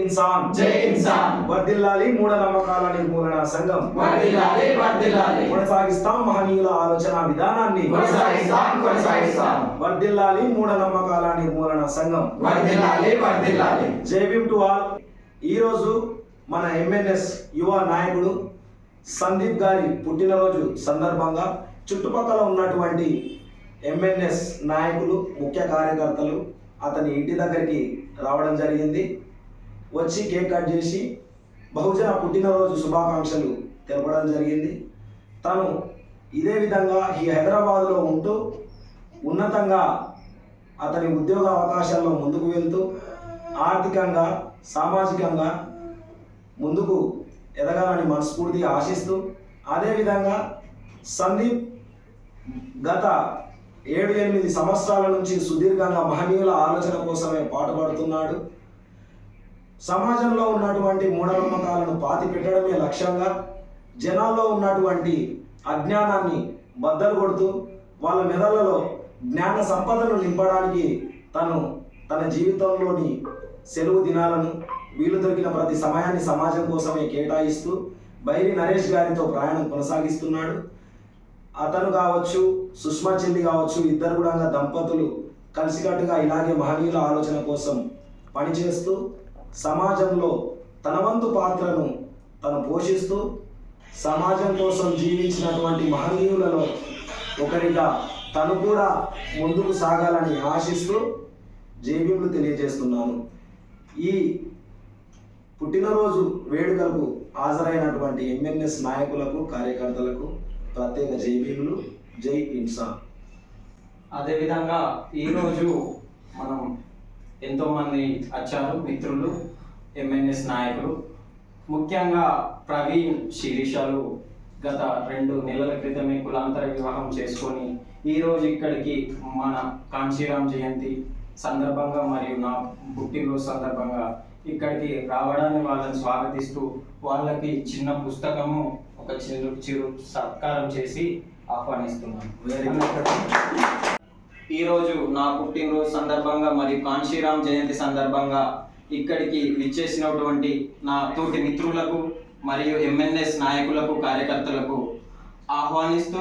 ఇన్సాన్ జై ఇన్సాన్ వర్దిల్లాలి మూఢనమ్మకాల నిర్మూలన సంఘం. వర్ధిల్లాలి వర్ధిల్లాలి. కొనసాగిస్తాం మహనీయుల ఆలోచన విధానాన్ని. కొనసాగిస్తాం కొనసాగిస్తాం. వర్దిల్లాలి మూఢనమ్మకాల నిర్మూలన సంఘం. వర్ధిల్లాలి వర్ధిల్లాలి. జై భీమ్ టు ఆల్. ఈరోజు మన ఎంఎన్ఎస్ యువ నాయకుడు సందీప్ గారి పుట్టినరోజు సందర్భంగా చుట్టుపక్కల ఉన్నటువంటి ఎంఎన్ఎస్ నాయకులు ముఖ్య కార్యకర్తలు అతని ఇంటి దగ్గరికి రావడం జరిగింది. వచ్చి కేక్ కట్ చేసి బహుజన పుట్టినరోజు శుభాకాంక్షలు తెలపడం జరిగింది. తను ఇదే విధంగా ఈ హైదరాబాద్లో ఉంటూ ఉన్నతంగా అతని ఉద్యోగ అవకాశాల్లో ముందుకు వెళ్తూ ఆర్థికంగా సామాజికంగా ముందుకు ఎదగాలని మనస్ఫూర్తిగా ఆశిస్తూ అదేవిధంగా సందీప్ గత ఏడు ఎనిమిది సంవత్సరాల నుంచి సుదీర్ఘంగా మహనీయుల ఆలోచన కోసమే పాటుపడుతున్నాడు. సమాజంలో ఉన్నటువంటి మూఢనమ్మకాలను పాతి పెట్టడమే లక్ష్యంగా జనాల్లో ఉన్నటువంటి అజ్ఞానాన్ని బద్దలు కొడుతూ వాళ్ళ మెదళ్ళలో జ్ఞాన సంపదను నింపడానికి తను తన జీవితంలోని సెలవు దినాలను వీలు దొరికిన ప్రతి సమయాన్ని సమాజం కోసమే కేటాయిస్తూ బైరి నరేష్ గారితో ప్రయాణం కొనసాగిస్తున్నాడు. అతను కావచ్చు సుష్మా చెల్లి కావచ్చు ఇద్దరు కూడా దంపతులు కలిసికట్టుగా ఇలాగే మహనీయుల ఆలోచన కోసం పనిచేస్తూ సమాజంలో తన వంతు పాత్రను తను పోషిస్తూ సమాజం కోసం జీవించినటువంటి మహనీయులలో ఒకరిగా తను కూడా ముందుకు సాగాలని ఆశిస్తూ జేబీలు తెలియజేస్తున్నాను. ఈ పుట్టినరోజు వేడుకలకు హాజరైనటువంటి ఎంఎన్ఎస్ నాయకులకు కార్యకర్తలకు ప్రత్యేక జై జై ఇన్సాన్ అదేవిధంగా ఈరోజు మనం ఎంతోమంది వచ్చారు మిత్రులు ఎంఎన్ఎస్ నాయకులు. ముఖ్యంగా ప్రవీణ్ శిరీషలు గత రెండు నెలల క్రితమే కులాంతర వివాహం చేసుకొని ఈరోజు ఇక్కడికి మన కాంశీరామ్ జయంతి సందర్భంగా మరియు నా పుట్టినరోజు సందర్భంగా ఇక్కడికి రావడాన్ని వాళ్ళని స్వాగతిస్తూ వాళ్ళకి చిన్న పుస్తకము ఒక చిరు చిరు సత్కారం చేసి ఆహ్వానిస్తున్నాను. ఈరోజు నా పుట్టినరోజు సందర్భంగా మరియు కాంశీరామ్ జయంతి సందర్భంగా ఇక్కడికి విచ్చేసినటువంటి నా తోటి మిత్రులకు మరియు ఎంఎన్ఎస్ నాయకులకు కార్యకర్తలకు ఆహ్వానిస్తూ